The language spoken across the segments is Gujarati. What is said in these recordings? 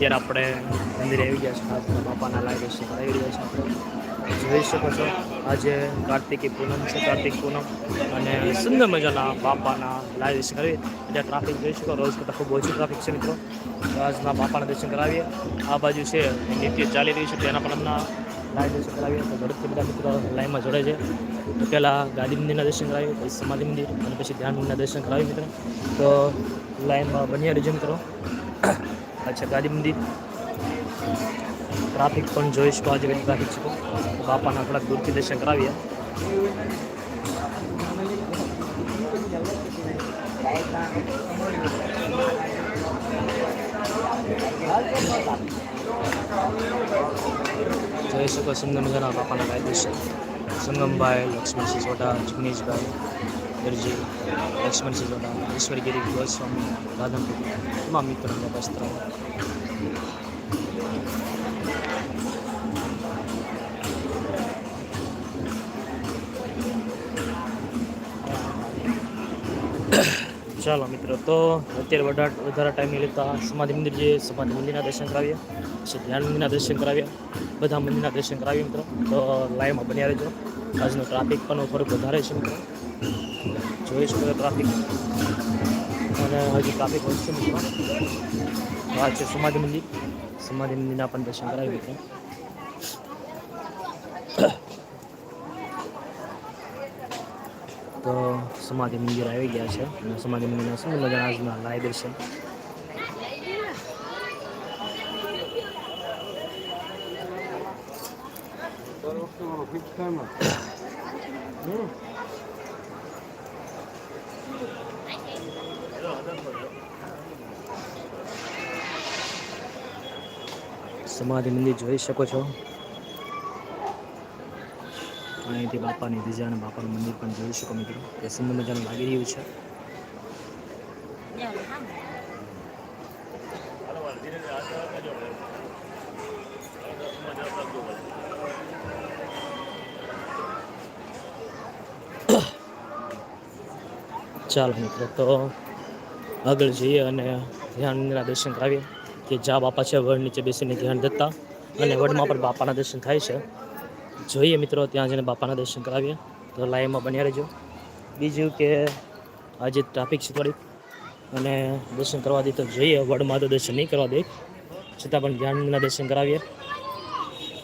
અત્યારે આપણે મંદિરે આવી ગયા છીએ. આજના બાપાના લાગે દર્શન આવી રહ્યા છે આપણે. જોઈ શકો છો, આજે કાર્તિકી પૂનમ છે, કાર્તિક પૂનમ. અને સુંદર મજાના બાપાના લાઈવ દર્શન કરીએ એટલે ટ્રાફિક જોઈ શકો, રોજ કરતાં ખૂબ ઓછું ટ્રાફિક છે મિત્રો. આજના બાપાના દર્શન કરાવીએ. આ બાજુ છે નિત્ય ચાલી રહ્યું છે તેના પણ હમણાં લાઈવ દર્શન કરાવીએ. તો ઝડપથી બધા મિત્રો લાઈનમાં જોડે છે તો પહેલાં ગાંધી મંદિરના દર્શન કરાવીએ, પછી સમાધિ મંદિર, અને પછી ધ્યાન મંદિરના દર્શન કરાવીએ મિત્રો. તો લાઈનમાં બન્યા રહેજો મિત્રો. અચ્છા ગાંધી મંદિર ટ્રાફિક પણ જોઈશ તો આજે કેટલી ટ્રાફિક છે. બાપાના થોડાક દૂરથી દર્શન કરાવીએ. જોઈ શકો, સુંદર મજાના બાપાના કાયદેસર સંગમભાઈ લક્ષ્મણ સોઢા, જિગ્નેશભાઈ. દરજી લક્ષ્મણસિંહ સોઢા ઈશ્વરગીરી ગોસ્વામી રાધનપુર તમામ મિત્રોને વસ્ત્ર ચાલો મિત્રો, તો અત્યારે વધારે વધારે ટાઈમ લેતા સમાધિ મંદિર જે સમાધિ મંદિરના દર્શન કરાવીએ. પછી ધ્યાન મંદિરના દર્શન કરાવીએ. બધા મંદિરના દર્શન કરાવીએ મિત્રો. તો લાઈવમાં બન્યા રહેજો. આજનો ટ્રાફિક પણ થોડુંક વધારે છે મિત્રો. જોઈ શકો ટ્રાફિક અને હજી ટ્રાફિક વધશે મિત્રો. આ છે સમાધિ મંદિર. સમાધિ મંદિરના પણ દર્શન કરાવી મિત્રો. તો સમાધિ મંદિર આવી ગયા છે. અને સમાધિ મંદિરના શું લગ્ન આજના? લાઈ દર્શન. સમાધિ મંદિર જોઈ શકો છો. અહીંથી બાપાની ધજા અને બાપાનું મંદિર પણ જોઈ શકો મિત્રો. એ સુંદર મજાનું લાગી રહ્યું છે. ચાલો મિત્રો, તો આગળ જઈએ અને ધ્યાનના દર્શન કરાવીએ કે જ્યાં બાપા છે, વડ નીચે બેસીને ધ્યાન દેતા અને વડમાં પણ બાપાના દર્શન થાય છે. જોઈએ મિત્રો, ત્યાં જઈને બાપાના દર્શન કરાવીએ. તો લાઈવમાં બન્યા રહેજો. બીજું કે આજે ટ્રાફિક છે થોડીક. અને દર્શન કરવા દે તો જોઈએ, વડમાં તો દર્શન નહીં કરવા દે. છતાં પણ ધ્યાનના દર્શન કરાવીએ.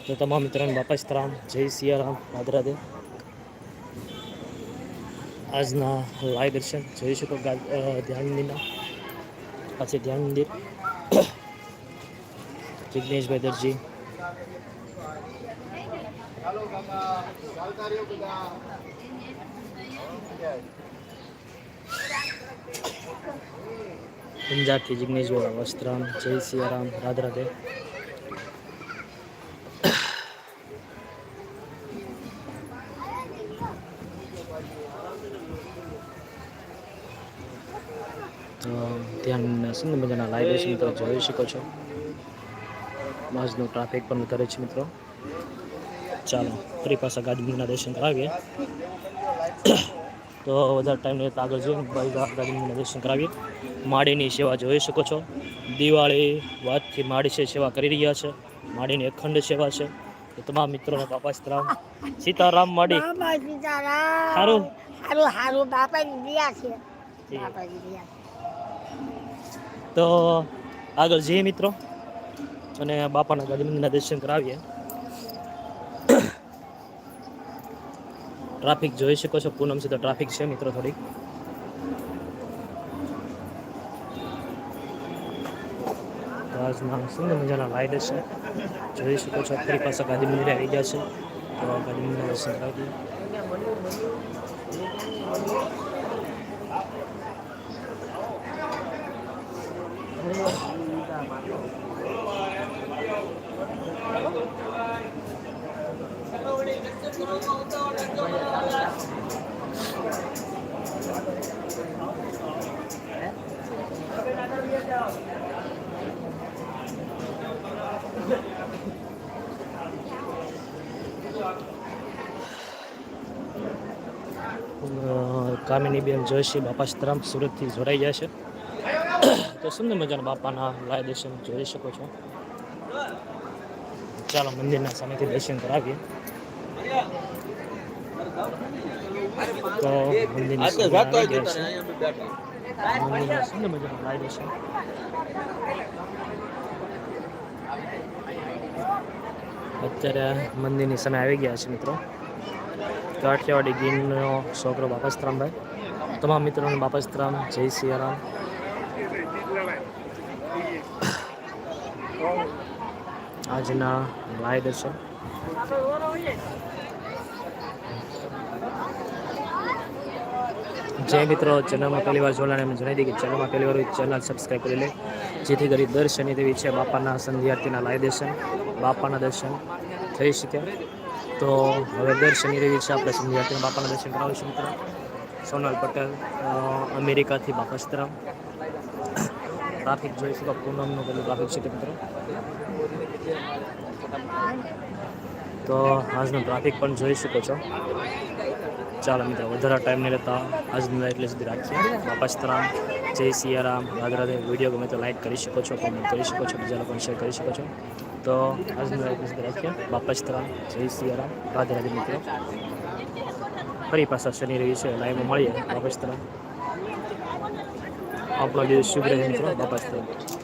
તો તમામ મિત્રોને બાપા સ્તરામ જય સિયારામ. રાધે રાધે આજના લાઈવ દર્શન. જોઈ શકો ધ્યાન મંદિરના પાસે ધ્યાન મંદિર. જિજ્ઞેશભાઈ દરજી પંજાબથી જિજ્ઞેશભાઈ વસ્ત્રામ, જય સિયારામ રાધે ધ્યાન સુંદર મજાના લાઈવ છે મિત્રો જોઈ શકો છો. આજનું ટ્રાફિક પણ વધારે છે મિત્રો. ચાલો ફરી પાછા ગાંધીના દર્શન કરાવીએ. તો વધારે ટાઈમ નહીં તો આગળ ભાઈ ગાંધીના દર્શન કરાવીએ. માડીની સેવા જોઈ શકો છો. દિવાળી વાતથી માડી છે સેવા કરી રહ્યા છે. માડીની અખંડ સેવા છે. તમામ મિત્રોને બાપા સીતારામ સીતારામ માડી. સારું? સારું સારું બાપાની દયા છે. બાપાની દયા તો આગળ જઈએ મિત્રો. અને બાપાના ગાંધી મંદિરના દર્શન કરાવીએ. ટ્રાફિક જોઈ શકો છો. પૂનમ છે તો ટ્રાફિક છે મિત્રો થોડીક આજના સુંદર મજાના લાઈટ છે. જોઈ શકો છો. ફરી પાછા ગાંધી મંદિરે આવી ગયા છે. તો ગાંધી મંદિરના દર્શન કરાવી દઈએ. કામિની બેન જોશી બાપા સુરતથી જોડાઈ ગયા છે. તો સુંદર મજાના બાપાના લાય દર્શન જોઈ શકો છો? ચાલો મંદિરના સામેથી દર્શન કરાવીએ. તો મંદિરની સુંદર મજાના લાય દર્શન. અત્યારે મંદિરની સામે આવી ગયા છે મિત્રો. કાઠિયાવાડી ગીરનો છોકરો બાપસ્તરામભાઈ તમામ મિત્રોને બાપસ્તરામ જય સિયારામ આજના લાય દર્શન જય મિત્રો ચેનલમાં પહેલી વાર જોડાને એમને જણાવી દઈએ કે ચેનલમાં પહેલી વાર ચેનલ સબસ્ક્રાઈબ કરી લે. જેથી કરી દર શનિ દેવી છે બાપાના સંધ્યાર્થીના લાય દર્શન, બાપાના દર્શન થઈ શકે. તો હવે દર શનિ દેવી છે આપણે સંધ્યાર્થીના બાપાના દર્શન કરાવીશું મિત્રો. સોનલ પટેલ અમેરિકાથી બાપસ્તરામ ટ્રાફિક જોઈ શકો, પૂનમનું પેલું ટ્રાફિક છે મિત્રો. તો આજનો ટ્રાફિક પણ જોઈ શકો છો. ચાલો મિત્રો, વધારે ટાઈમ નહીં લેતા. આજનું એટલે સુધી રાખીએ. બાપસ્તરામ જય સિયારામ રાધે વીડિયો ગમે તો લાઈક કરી શકો છો કોમેન્ટ કરી શકો છો, બીજા લોકોને શેર કરી શકો છો. તો આજનું એટલે સુધી રાખીએ. બાપસ્તરામ જય સિયારામ રાધે રાધે મિત્રો. ફરી પાછા શનિ રહી છે લાઈવમાં મળીએ. બાપસ્તરામ આપણો દિવસ શુભ રહે મિત્રો બાપસ્તરામ